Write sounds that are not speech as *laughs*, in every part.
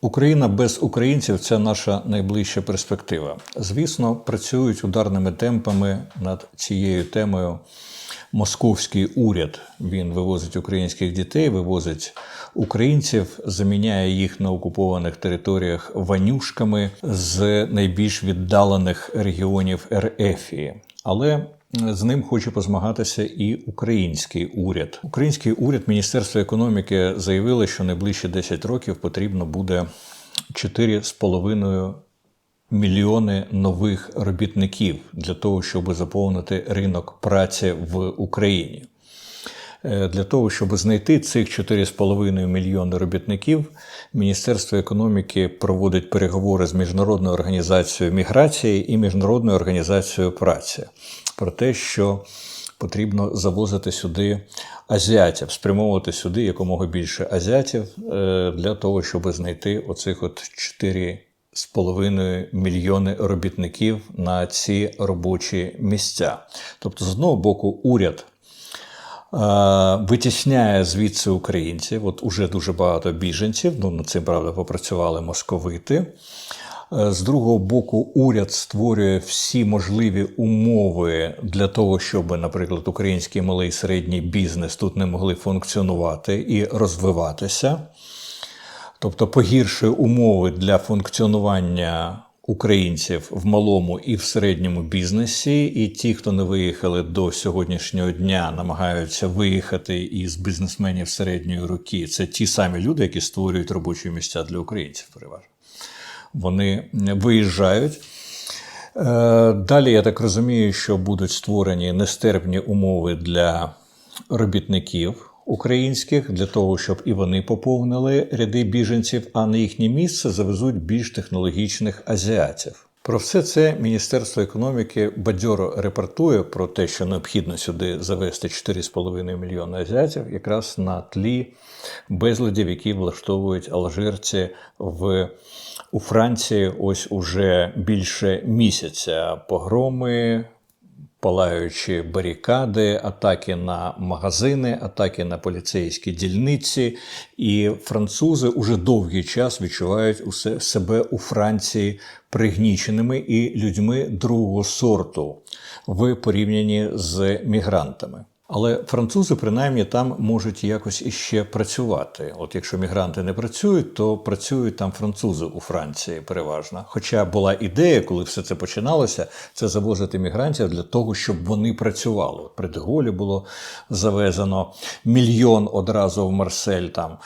Україна без українців це наша найближча перспектива. Звісно, працюють ударними темпами над цією темою. Московський уряд він вивозить українських дітей, вивозить українців, заміняє їх на окупованих територіях ванюшками з найбільш віддалених регіонів РФії. Але з ним хоче позмагатися і український уряд. Український уряд, Міністерство економіки заявило, що найближчі 10 років потрібно буде 4,5 мільйони нових робітників для того, щоб заповнити ринок праці в Україні. Е, Для того, щоб знайти цих 4,5 мільйони робітників, Міністерство економіки проводить переговори з Міжнародною організацією міграції і Міжнародною організацією праці про те, що потрібно завозити сюди азіатів, спрямовувати сюди якомога більше азіатів е, для того, щоб знайти оцих от 4 з половиною мільйони робітників на ці робочі місця. Тобто, з одного боку, уряд е, витісняє звідси українців. От уже дуже багато біженців. Ну над цим правда попрацювали московити. Е, З другого боку, уряд створює всі можливі умови для того, щоб, наприклад, український малий і середній бізнес тут не могли функціонувати і розвиватися. Тобто погіршує умови для функціонування українців в малому і в середньому бізнесі. І ті, хто не виїхали до сьогоднішнього дня, намагаються виїхати із бізнесменів середньої руки. Це ті самі люди, які створюють робочі місця для українців, переважно. Вони виїжджають. Е, Далі я так розумію, що будуть створені нестерпні умови для робітників українських для того, щоб і вони поповнили ряди біженців, а на їхнє місце завезуть більш технологічних азіатів. Про все це Міністерство економіки бадьоро репортує про те, що необхідно сюди завести 4,5 мільйони азіатів, якраз на тлі безладів, які влаштовують алжирці в у Франції ось уже більше місяця. Погроми, палаючі барикади, атаки на магазини, атаки на поліцейські дільниці. І французи уже довгий час відчувають усе себе у Франції пригніченими і людьми другого сорту в порівнянні з мігрантами. Але французи принаймні там можуть якось іще працювати. От якщо мігранти не працюють, то працюють там французи у Франції переважно. Хоча була ідея, коли все це починалося, це завозити мігрантів для того, щоб вони працювали. При Деголі було завезено мільйон одразу в Марсель там.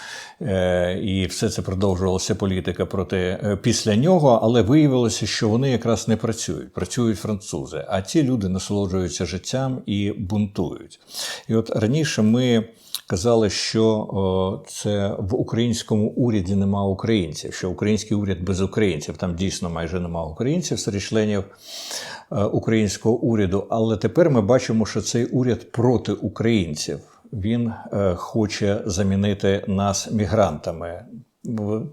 Е, і все це продовжувалася політика проти е, після нього, але виявилося, що вони якраз не працюють, працюють французи. А ті люди насолоджуються життям і бунтують. І от раніше ми казали, що це в українському уряді нема українців, що український уряд без українців. Там дійсно майже нема українців серед членів е, українського уряду. Але тепер ми бачимо, що цей уряд проти українців. Він е, хоче замінити нас мігрантами.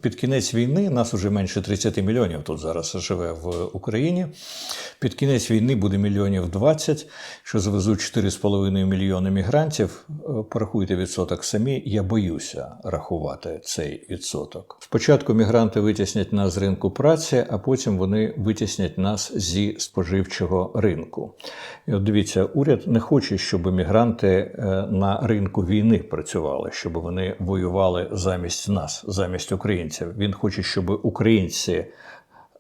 Під кінець війни нас уже менше 30 мільйонів тут зараз живе в Україні. Під кінець війни буде мільйонів 20, що завезуть 4,5 мільйони мігрантів. Е, Порахуйте відсоток самі. Я боюся рахувати цей відсоток. Спочатку мігранти витіснять нас з ринку праці, а потім вони витіснять нас зі споживчого ринку. І от дивіться, уряд не хоче, щоб мігранти е, на ринку війни працювали, щоб вони воювали замість нас, замість українців. Він хоче, щоб українці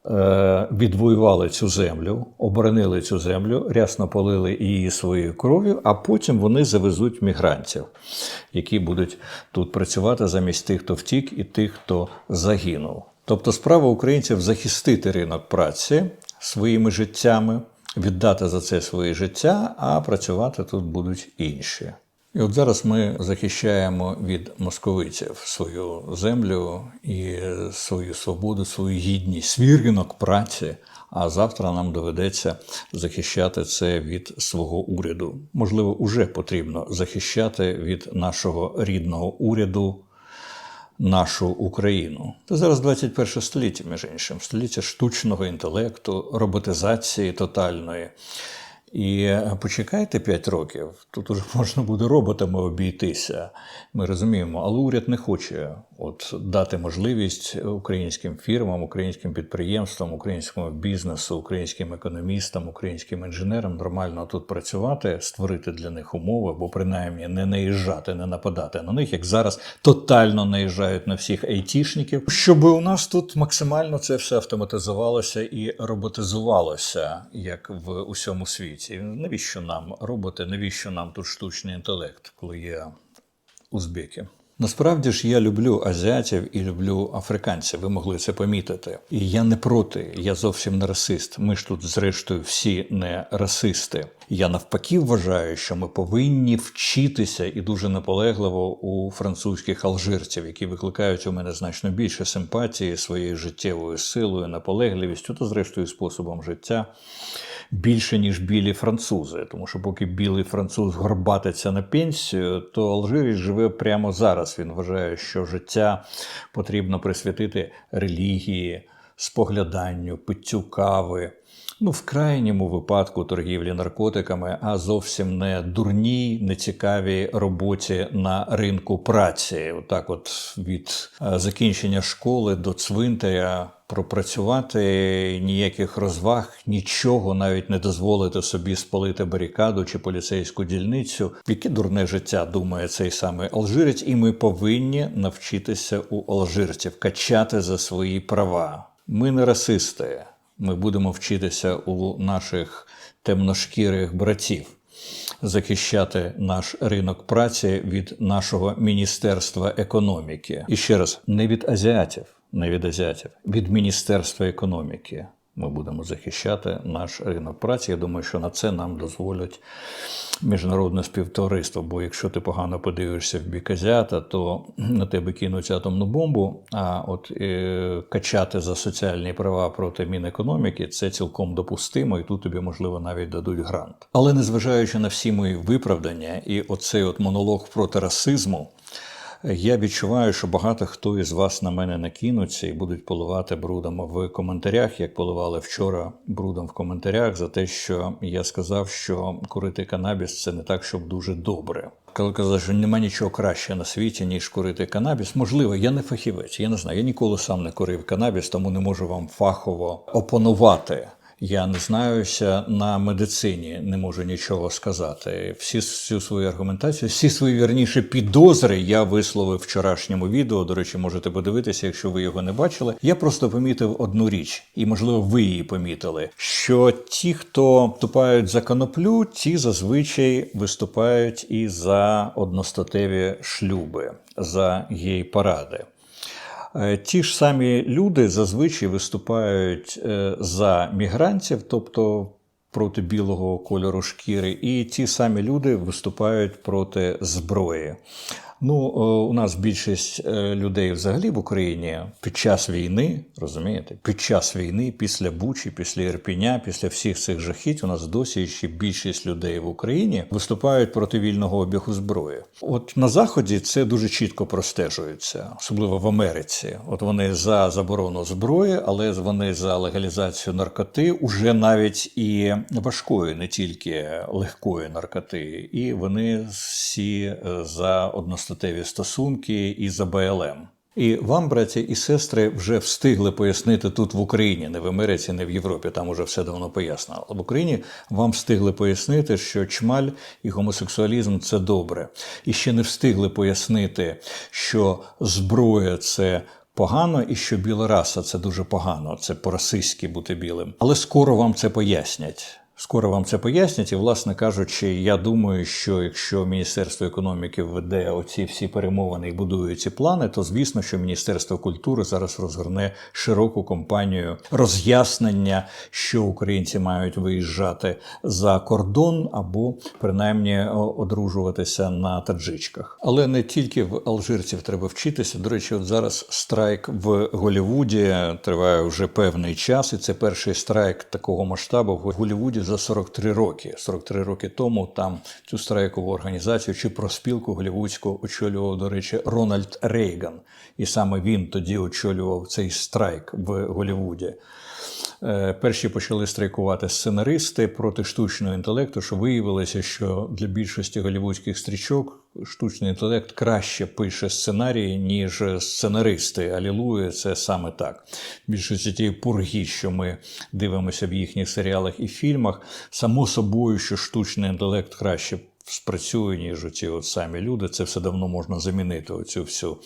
е, відвоювали цю землю, оборонили цю землю, рясно полили її своєю кров'ю, а потім вони завезуть мігрантів, які будуть тут працювати замість тих, хто втік, і тих, хто загинув. Тобто справа українців захистити ринок праці своїми життями, віддати за це своє життя, а працювати тут будуть інші. І от зараз ми захищаємо від московитів свою землю і свою свободу, свою гідність, свій ринок праці. А завтра нам доведеться захищати це від свого уряду. Можливо, уже потрібно захищати від нашого рідного уряду нашу Україну. Це зараз 21 століття, між іншим, століття штучного інтелекту, роботизації тотальної. І е, почекайте 5 років, тут уже *laughs* можна буде роботами обійтися. Ми розуміємо, але уряд не хоче от дати можливість українським фірмам, українським підприємствам, українському бізнесу, українським економістам, українським інженерам нормально тут працювати, створити для них умови, або принаймні не наїжджати, не нападати на них, як зараз тотально наїжджають на всіх айтішників, щоб у нас тут максимально це все автоматизувалося і роботизувалося, як в усьому світі. Навіщо нам роботи? Навіщо нам тут штучний інтелект, коли є узбеки? Насправді ж я люблю азіатів і люблю африканців. Ви могли це помітити. І я не проти, я зовсім не расист. Ми ж тут, зрештою, всі не расисти. Я навпаки вважаю, що ми повинні вчитися і дуже наполегливо у французьких алжирців, які викликають у мене значно більше симпатії своєю життєвою силою, наполегливістю та, зрештою, способом життя. Більше ніж білі французи, тому що поки білий француз горбатиться на пенсію, то Алжирець живе прямо зараз. Він вважає, що життя потрібно присвятити релігії, спогляданню, питтю кави. Ну, в крайньому випадку торгівлі наркотиками, а зовсім не дурній, нецікавій роботі на ринку праці. Отак, от від е, закінчення школи до цвинтаря пропрацювати ніяких розваг, нічого навіть не дозволити собі спалити барикаду чи поліцейську дільницю. Яке дурне життя думає цей самий алжирець, і ми повинні навчитися у алжирців качати за свої права. Ми не расисти. Ми будемо вчитися у наших темношкірих братів захищати наш ринок праці від нашого міністерства економіки. І ще раз, не від азіатів, не від азіатів, від міністерства економіки. Ми будемо захищати наш ринок праці. Я думаю, що на це нам дозволять міжнародне співтовариство. Бо якщо ти погано подивишся в бік азіата, то на тебе кинуть атомну бомбу. А от е, качати за соціальні права проти мінекономіки це цілком допустимо, і тут тобі можливо навіть дадуть грант. Але незважаючи на всі мої виправдання, і оцей от монолог проти расизму. Я відчуваю, що багато хто із вас на мене накинуться і будуть поливати брудом в коментарях, як поливали вчора брудом в коментарях за те, що я сказав, що курити канабіс це не так, щоб дуже добре. Коли казав, що немає нічого краще на світі, ніж курити канабіс. Можливо, я не фахівець, я не знаю. Я ніколи сам не курив канабіс, тому не можу вам фахово опонувати. Я не знаюся на медицині, не можу нічого сказати. Всі всю свою аргументацію, всі свої вірніше підозри я висловив вчорашньому відео. До речі, можете подивитися, якщо ви його не бачили. Я просто помітив одну річ, і можливо, ви її помітили. Що ті, хто вступають за коноплю, ті зазвичай виступають і за одностатеві шлюби, за гей паради. Е, ті ж самі люди зазвичай виступають е, за мігрантів, тобто проти білого кольору шкіри, і ті самі люди виступають проти зброї. Ну, у нас більшість е, людей взагалі в Україні під час війни, розумієте, під час війни, після Бучі, після Ірпіня, після всіх цих жахіть, у нас досі ще більшість людей в Україні виступають проти вільного обігу зброї. От на заході це дуже чітко простежується, особливо в Америці. От вони за заборону зброї, але вони за легалізацію наркоти, уже навіть і важкої, не тільки легкої наркоти, і вони всі е, за одностайні статеві стосунки і за БЛМ. І вам, браті і сестри, вже встигли пояснити тут в Україні, не в Америці, не в Європі. Там уже все давно пояснено. В Україні вам встигли пояснити, що чмаль і гомосексуалізм це добре. І ще не встигли пояснити, що зброя це. Погано і що біла раса це дуже погано, це по-расистськи бути білим. Але скоро вам це пояснять. Скоро вам це пояснять, і, власне кажучи, я думаю, що якщо Міністерство економіки веде оці всі перемовини і будує ці плани, то звісно, що Міністерство культури зараз розгорне широку кампанію роз'яснення, що українці мають виїжджати за кордон або принаймні одружуватися на таджичках. Але не тільки в алжирців треба вчитися. До речі, от зараз страйк в Голівуді триває вже певний час, і це перший страйк такого масштабу в Голівуді за 43 роки. 43 роки тому там цю страйкову організацію чи проспілку голівудську очолював, до речі, Рональд Рейган. І саме він тоді очолював цей страйк в Голівуді. Е, Перші почали страйкувати сценаристи проти штучного інтелекту, що виявилося, що для більшості голівудських стрічок штучний інтелект краще пише сценарії, ніж сценаристи. Алілуя, це саме так. Більшості тієї пурги, що ми дивимося в їхніх серіалах і фільмах, само собою, що штучний інтелект краще спрацює, ніж оці от самі люди. Це все давно можна замінити, оцю всю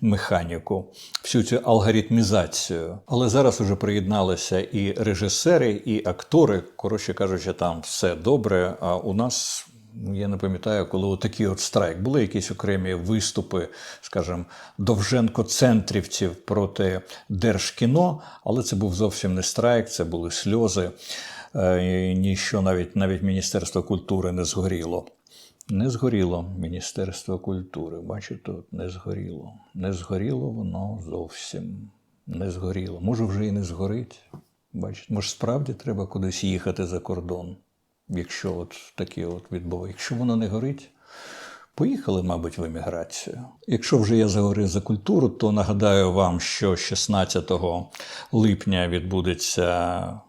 механіку, всю цю алгоритмізацію. Але зараз уже приєдналися і режисери, і актори. Коротше кажучи, там все добре. А у нас. ну, Я не пам'ятаю, коли отакий от страйк. Були якісь окремі виступи, скажімо, довженко-центрівців проти Держкіно, але це був зовсім не страйк, це були сльози. Е, Ніщо навіть навіть Міністерство культури не згоріло. Не згоріло Міністерство культури. Бачите, тут не згоріло. Не згоріло воно зовсім. Не згоріло. Може, вже і не згорить. Бачите, може, справді треба кудись їхати за кордон, якщо от таке от відбувається. Якщо воно не горить, поїхали, мабуть, в еміграцію. Якщо вже я заговорив за культуру, то нагадаю вам, що 16 липня відбудеться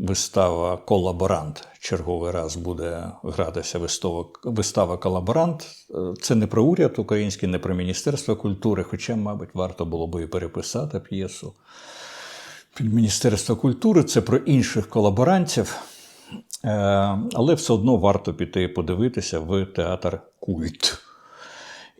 вистава Колаборант. Черговий раз буде гратися вистава, вистава Колаборант. Е, Це не про уряд український, не про Міністерство культури, хоча, мабуть, варто було би і переписати п'єсу. Міністерство культури це про інших колаборантів. Е, Але все одно варто піти подивитися в театр Культ.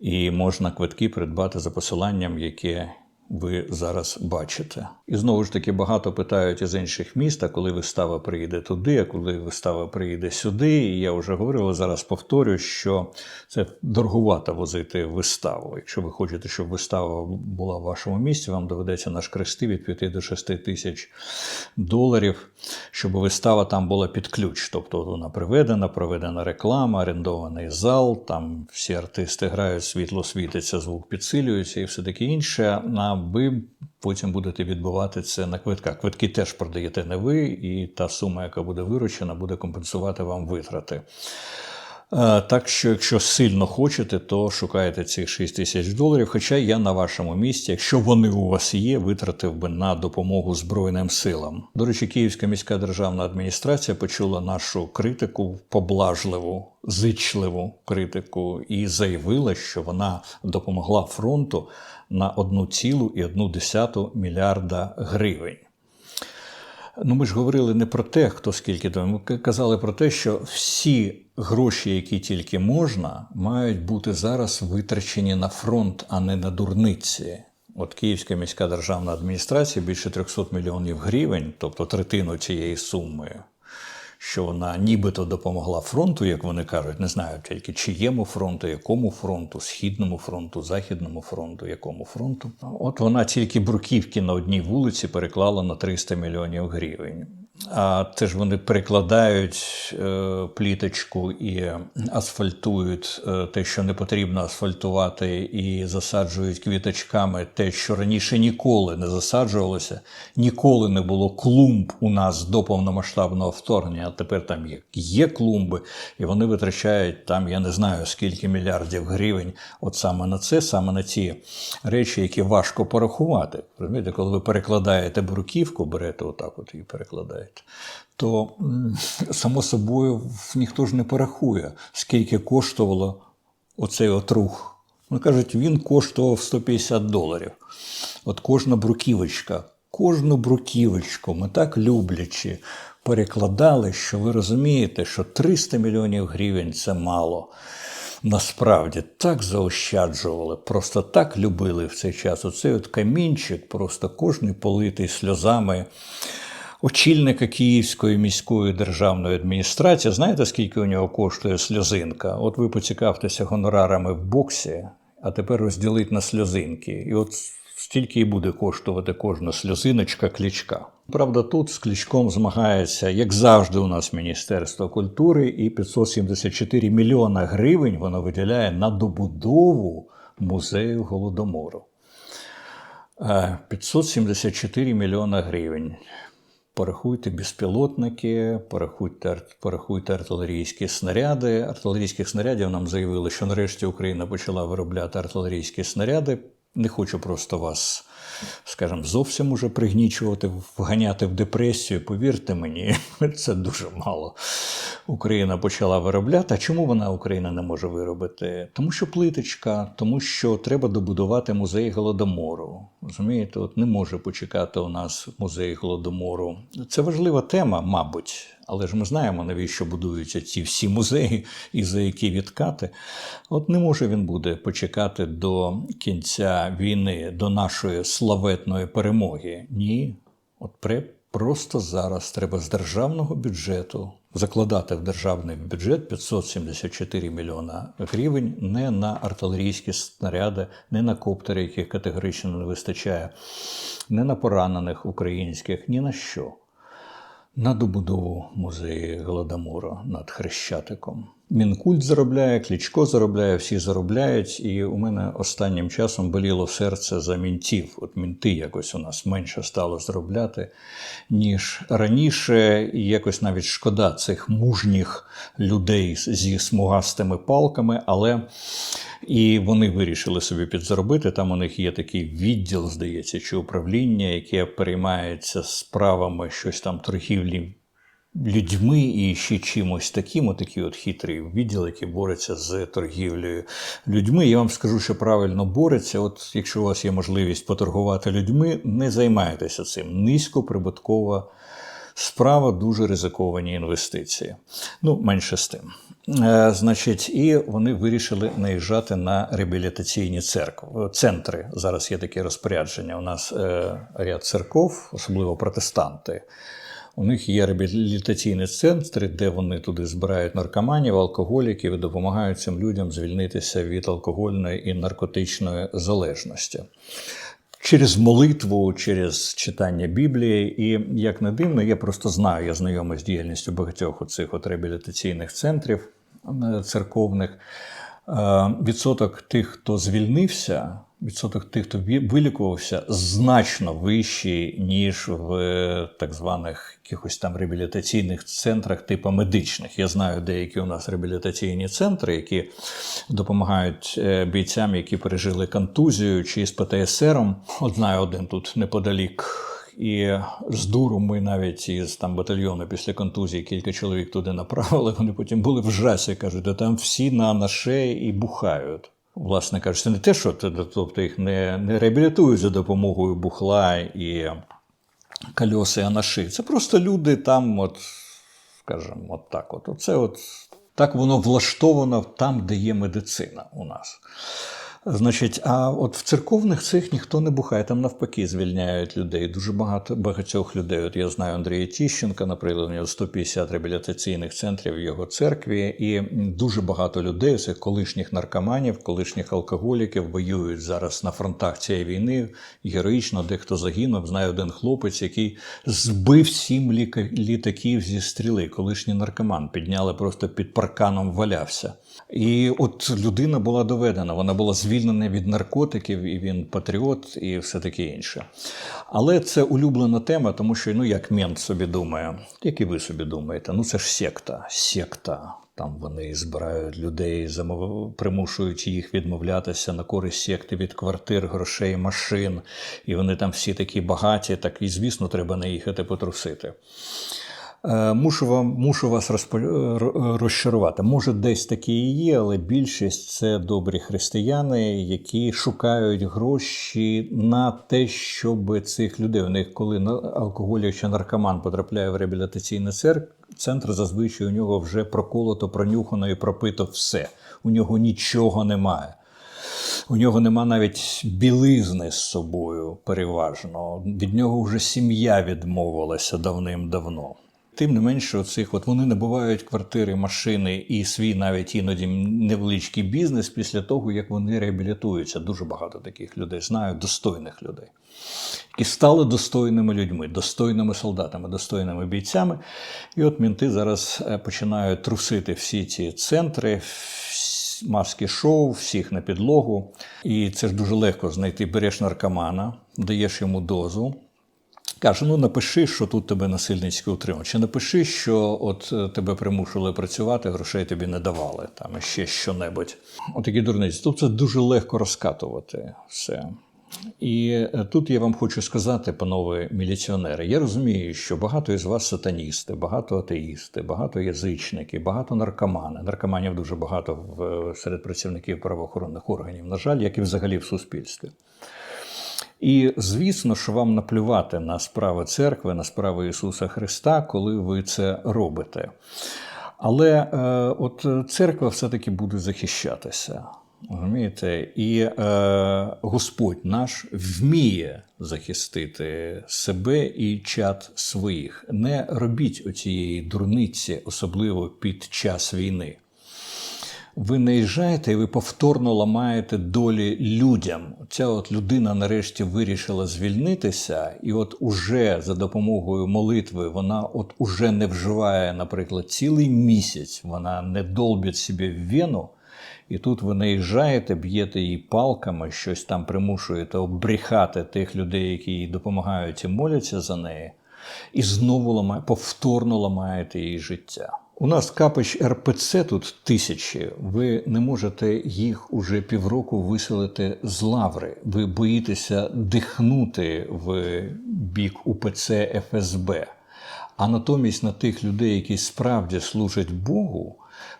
І можна квитки придбати за посиланням, яке ви зараз бачите. І знову ж таки багато питають із інших міст, а коли вистава приїде туди, а коли вистава приїде сюди. І я вже говорив, але зараз повторю, що це дорогувато возити виставу. Якщо ви хочете, щоб вистава була в вашому місті, вам доведеться нашкрести від 5 до 6 тисяч доларів, щоб вистава там була під ключ. Тобто вона приведена, проведена реклама, орендований зал, там всі артисти грають, світло світиться, звук підсилюється і все таке інше. А ви потім будете відбувати це на квитках. Квитки теж продаєте не ви, і та сума, яка буде виручена, буде компенсувати вам витрати. Е, Так що, якщо сильно хочете, то шукайте цих 6 тисяч доларів. Хоча я на вашому місці, якщо вони у вас є, витратив би на допомогу Збройним силам. До речі, Київська міська державна адміністрація почула нашу критику, поблажливу, зичливу критику, і заявила, що вона допомогла фронту на 1,1 мільярда гривень. Ну, ми ж говорили не про те, хто скільки там. Ми казали про те, що всі гроші, які тільки можна, мають бути зараз витрачені на фронт, а не на дурниці. От Київська міська державна адміністрація більше 300 мільйонів гривень, тобто третину цієї суми, що вона нібито допомогла фронту, як вони кажуть, не знаю тільки чиєму фронту, якому фронту, східному фронту, західному фронту, якому фронту. От вона тільки бруківки на одній вулиці переклала на 300 мільйонів гривень. А те ж вони перекладають е, пліточку і асфальтують е, те, що не потрібно асфальтувати, і засаджують квіточками те, що раніше ніколи не засаджувалося, ніколи не було клумб у нас до повномасштабного вторгнення. А тепер там є, є клумби, і вони витрачають там, я не знаю скільки мільярдів гривень, от саме на це, саме на ці речі, які важко порахувати. Розумієте, коли ви перекладаєте бруківку, берете отак, от і перекладаєте то само собою ніхто ж не порахує, скільки коштувало оцей от рух. Вони кажуть, він коштував 150 доларів. От кожна бруківочка, кожну бруківочку ми так люблячи перекладали, що ви розумієте, що 300 мільйонів гривень це мало. Насправді так заощаджували, просто так любили в цей час. Оцей от камінчик, просто кожний политий сльозами очільника Київської міської державної адміністрації. Знаєте, скільки у нього коштує сльозинка? От ви поцікавтеся гонорарами в боксі, а тепер розділіть на сльозинки. І от стільки і буде коштувати кожна сльозиночка клічка. Правда, тут з клічком змагається, як завжди, у нас Міністерство культури, і 574 мільйона гривень воно виділяє на добудову музею голодомору. Е, 574 мільйона гривень. Порахуйте безпілотники, порахуйте, порахуйте артилерійські снаряди. Артилерійських снарядів нам заявили, що нарешті Україна почала виробляти артилерійські снаряди. Не хочу просто вас, скажімо, зовсім уже пригнічувати, вганяти в депресію. Повірте мені, *laughs* це дуже мало. Україна почала виробляти. А чому вона Україна не може виробити? Тому що плиточка, тому що треба добудувати музей голодомору. Розумієте, от не може почекати у нас музей голодомору. Це важлива тема, мабуть. Але ж ми знаємо, навіщо будуються ці всі музеї і за які відкати. От не може він буде почекати до кінця війни, до нашої славетної перемоги. Ні. От просто зараз треба з державного бюджету закладати в державний бюджет 574 мільйона гривень не на артилерійські снаряди, не на коптери, яких категорично не вистачає, не на поранених українських, ні на що на добудову музею Голодомору над Хрещатиком. Мінкульт заробляє, Клічко заробляє, всі заробляють. І у мене останнім часом боліло серце за мінтів. От мінти якось у нас менше стало заробляти, ніж раніше. І якось навіть шкода цих мужніх людей зі смугастими палками, але і вони вирішили собі підзаробити. Там у них є такий відділ, здається, чи управління, яке переймається справами щось там торгівлі людьми і ще чимось таким, отакий от хитрий відділ, який бореться з торгівлею людьми. Я вам скажу, що правильно бореться. От якщо у вас є можливість поторгувати людьми, не займайтеся цим. Низькоприбуткова справа, дуже ризиковані інвестиції. Ну, менше з тим. Е, значить, і вони вирішили наїжджати на реабілітаційні церкви. Центри зараз є таке розпорядження. У нас е, ряд церков, особливо протестанти. У них є реабілітаційні центри, де вони туди збирають наркоманів, алкоголіків і допомагають цим людям звільнитися від алкогольної і наркотичної залежності. Через молитву, через читання Біблії, і як не дивно, я просто знаю, я знайомий з діяльністю багатьох оцих от реабілітаційних центрів е, церковних. Е, Відсоток тих, хто звільнився, відсоток тих, хто вилікувався, значно вищий, ніж в так званих якихось там реабілітаційних центрах, типу медичних. Я знаю деякі у нас реабілітаційні центри, які допомагають е, бійцям, які пережили контузію чи з ПТСРом. От знаю один тут неподалік. І з дуру ми навіть із там батальйону після контузії кілька чоловік туди направили. Вони потім були в жасі, кажуть, а там всі на наше і бухають. Власне кажучи, це не те, що тобто їх не не реабілітують за допомогою бухла і кольоси анаши. Це просто люди там, от, скажімо, от так. От, Оце от так воно влаштовано там, де є медицина у нас. Значить, а от в церковних цих ніхто не бухає, там навпаки звільняють людей. Дуже багато багатьох людей. От я знаю Андрія Тіщенка, наприклад, у нього 150 реабілітаційних центрів в його церкві, і дуже багато людей, цих колишніх наркоманів, колишніх алкоголіків, воюють зараз на фронтах цієї війни. Героїчно, дехто загинув. Знаю один хлопець, який збив сім літаків зі стріли. Колишній наркоман підняли просто під парканом, валявся. І от людина була доведена, вона була звільнена від наркотиків, і він патріот, і все таке інше. Але це улюблена тема, тому що ну як мент собі думає, як і ви собі думаєте, ну це ж секта, секта. Там вони збирають людей, примушують їх відмовлятися на користь секти від квартир, грошей, машин. І вони там всі такі багаті, так і, звісно, треба не їхати потрусити. Е, мушу вам мушу вас розпо... розчарувати. Може, десь такі і є, але більшість це добрі християни, які шукають гроші на те, щоб цих людей. У них, коли алкоголік чи наркоман потрапляє в реабілітаційний центр, зазвичай у нього вже проколото, пронюхано і пропито все. У нього нічого немає. У нього нема навіть білизни з собою переважно. Від нього вже сім'я відмовилася давним-давно. Тим не менше, оцих от вони набувають квартири, машини і свій навіть іноді невеличкий бізнес після того, як вони реабілітуються. Дуже багато таких людей знаю, достойних людей, які стали достойними людьми, достойними солдатами, достойними бійцями. І от мінти зараз е, починають трусити всі ці центри. Маски шоу, всіх на підлогу. І це ж дуже легко знайти. Береш наркомана, даєш йому дозу. Каже: ну напиши, що тут тебе насильницьки утримують. Чи напиши, що от е, тебе примушували працювати, грошей тобі не давали, там ще що-небудь. Отакі дурниці. Тобто дуже легко розкатувати все. І е, тут я вам хочу сказати, панове міліціонери, я розумію, що багато із вас сатаністи, багато атеїсти, багато язичники, багато наркомани. Наркоманів дуже багато серед працівників правоохоронних органів, на жаль, як і взагалі в суспільстві. І звісно, що вам наплювати на справи церкви, на справи Ісуса Христа, коли ви це робите. Але е, от церква все-таки буде захищатися. Розумієте? І е, Господь наш вміє захистити себе і чад своїх. Не робіть оцієї дурниці, особливо під час війни. Ви наїжджаєте і ви повторно ламаєте долі людям. Ця от людина нарешті вирішила звільнитися, і от уже за допомогою молитви вона от уже не вживає, наприклад, цілий місяць, вона не долбить собі в вену. І тут ви наїжджаєте, б'єте її палками, щось там примушуєте обріхати тих людей, які їй допомагають і моляться за неї, і знову ламає, повторно ламаєте її життя. У нас капич РПЦ тут тисячі. Ви не можете їх уже півроку виселити з лаври. Ви боїтеся дихнути в бік УПЦ ФСБ. А натомість на тих людей, які справді служать Богу,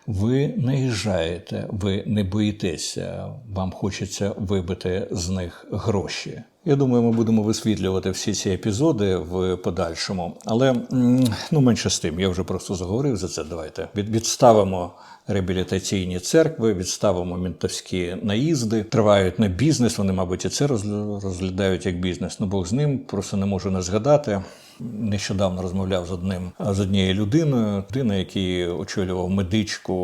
ви наїжджаєте, ви не боїтеся, вам хочеться вибити з них гроші. Я думаю, ми будемо висвітлювати всі ці епізоди в подальшому. Але ну менше з тим, я вже просто заговорив за це. Давайте відставимо реабілітаційні церкви, відставимо мінтовські наїзди, тривають на бізнес. Вони, мабуть, і це розглядають як бізнес. Ну Бог з ним просто не можу не згадати. Нещодавно розмовляв з одним з однією людиною, людина, який очолював медичку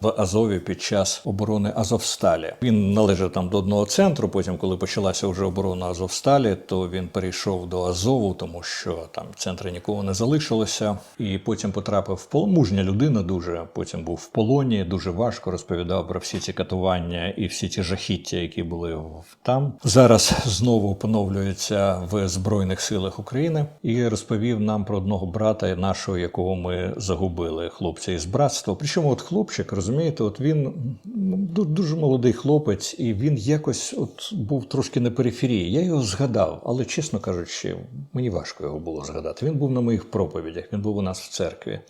в Азові під час оборони Азовсталі. Він належав там до одного центру. Потім, коли почалася вже оборона Азовсталі, то він перейшов до Азову, тому що там в центрі нікого не залишилося. І потім потрапив в полон. Мужня людина. Дуже потім був в полоні. Дуже важко розповідав про всі ці катування і всі ті жахіття, які були там. Зараз знову поновлюється в збройних силах України і розповів нам про одного брата нашого, якого ми загубили, хлопця із братства. Причому, от хлопчик, розумієте, от він дуже молодий хлопець, і він якось от був трошки на периферії. Я його згадав, але чесно кажучи, мені важко його було згадати. Він був на моїх проповідях, він був у нас в церкві.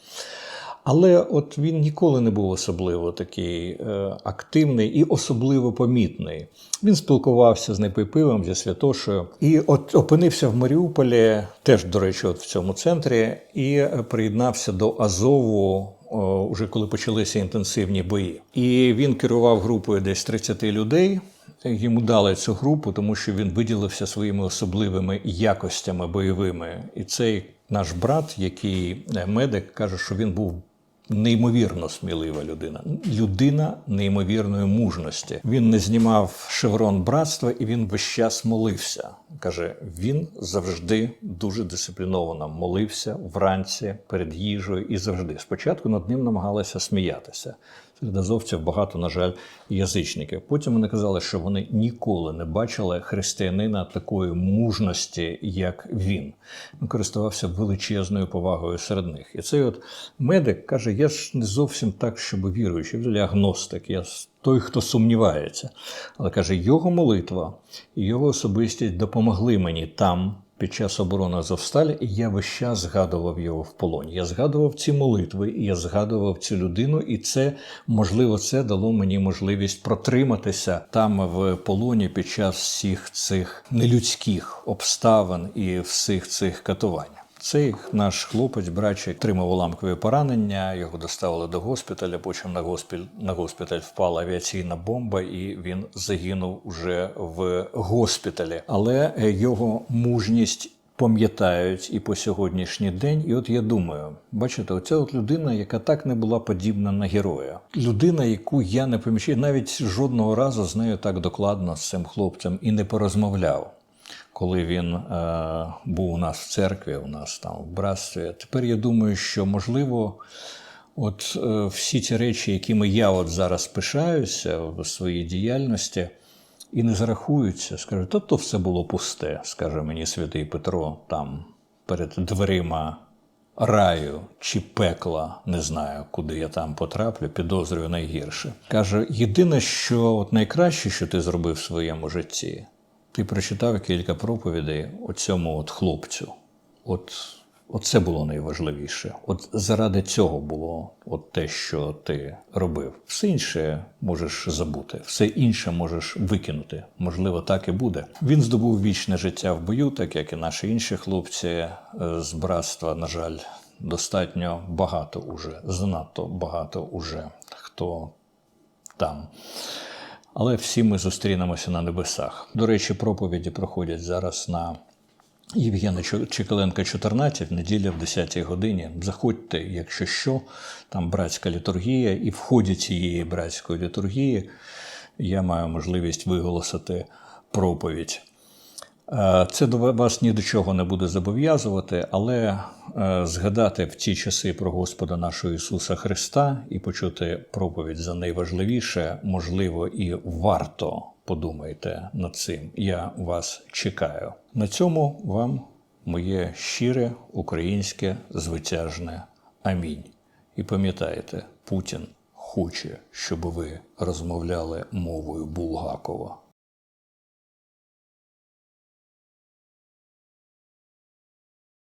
Але от він ніколи не був особливо такий е, активний і особливо помітний. Він спілкувався з Непипивом, зі Святошею, і от опинився в Маріуполі, теж, до речі, от в цьому центрі, і приєднався до Азову. Уже коли почалися інтенсивні бої, і він керував групою десь 30 людей. Йому дали цю групу, тому що він виділився своїми особливими якостями бойовими. І цей наш брат, який е, медик, каже, що він був Неймовірно смілива людина, людина неймовірної мужності. Він не знімав шеврон братства, і він весь час молився. Каже, він завжди дуже дисципліновано молився вранці перед їжею і завжди. Спочатку над ним намагалися сміятися. Серед азовців багато, на жаль, язичників. Потім вони казали, що вони ніколи не бачили християнина такої мужності, як він. Він користувався величезною повагою серед них. І цей от медик каже: Я ж не зовсім так, щоб віруючий, взагалі агностик. Я той, хто сумнівається. Але каже, його молитва і його особистість допомогли мені там під час оборони Азовсталі, я весь час згадував його в полоні. Я згадував ці молитви, і я згадував цю людину, і це можливо це дало мені можливість протриматися там в полоні під час всіх цих нелюдських обставин і всіх цих катувань. Цей наш хлопець, братчик, отримав уламкові поранення, його доставили до госпіталя. Потім на госпіталь на госпіталь впала авіаційна бомба, і він загинув уже в госпіталі. Але його мужність. Пам'ятають і по сьогоднішній день, і от я думаю, бачите, оця от людина, яка так не була подібна на героя, людина, яку я не помічаю, навіть жодного разу з нею так докладно з цим хлопцем і не порозмовляв коли він е, був у нас в церкві, у нас там в братстві. Тепер я думаю, що можливо, от е, всі ці речі, якими я от зараз пишаюся в своїй діяльності, і не зарахуються, скажуть, то то все було пусте, скаже мені святий Петро, там перед дверима. Раю чи пекла, не знаю, куди я там потраплю, підозрюю найгірше. Каже: єдине, що от найкраще, що ти зробив в своєму житті, Ти прочитав кілька проповідей оцьому от хлопцю. От, от це було найважливіше. От заради цього було от те, що ти робив. Все інше можеш забути, все інше можеш викинути. Можливо, так і буде. Він здобув вічне життя в бою, так як і наші інші хлопці е, з братства, на жаль, достатньо багато уже, занадто багато уже хто там. Але всі ми зустрінемося на небесах. До речі, проповіді проходять зараз на Євгена Чекаленка 14, неділя в 10 годині. Заходьте, якщо що, там братська літургія, і в ході цієї братської літургії я маю можливість виголосити проповідь. Е, Це вас ні до чого не буде зобов'язувати, але е, згадати в ті часи про Господа нашого Ісуса Христа і почути проповідь за найважливіше, можливо, і варто подумайте над цим. Я вас чекаю. На цьому вам моє щире українське звитяжне амінь. І пам'ятайте, Путін хоче, щоб ви розмовляли мовою Булгакова.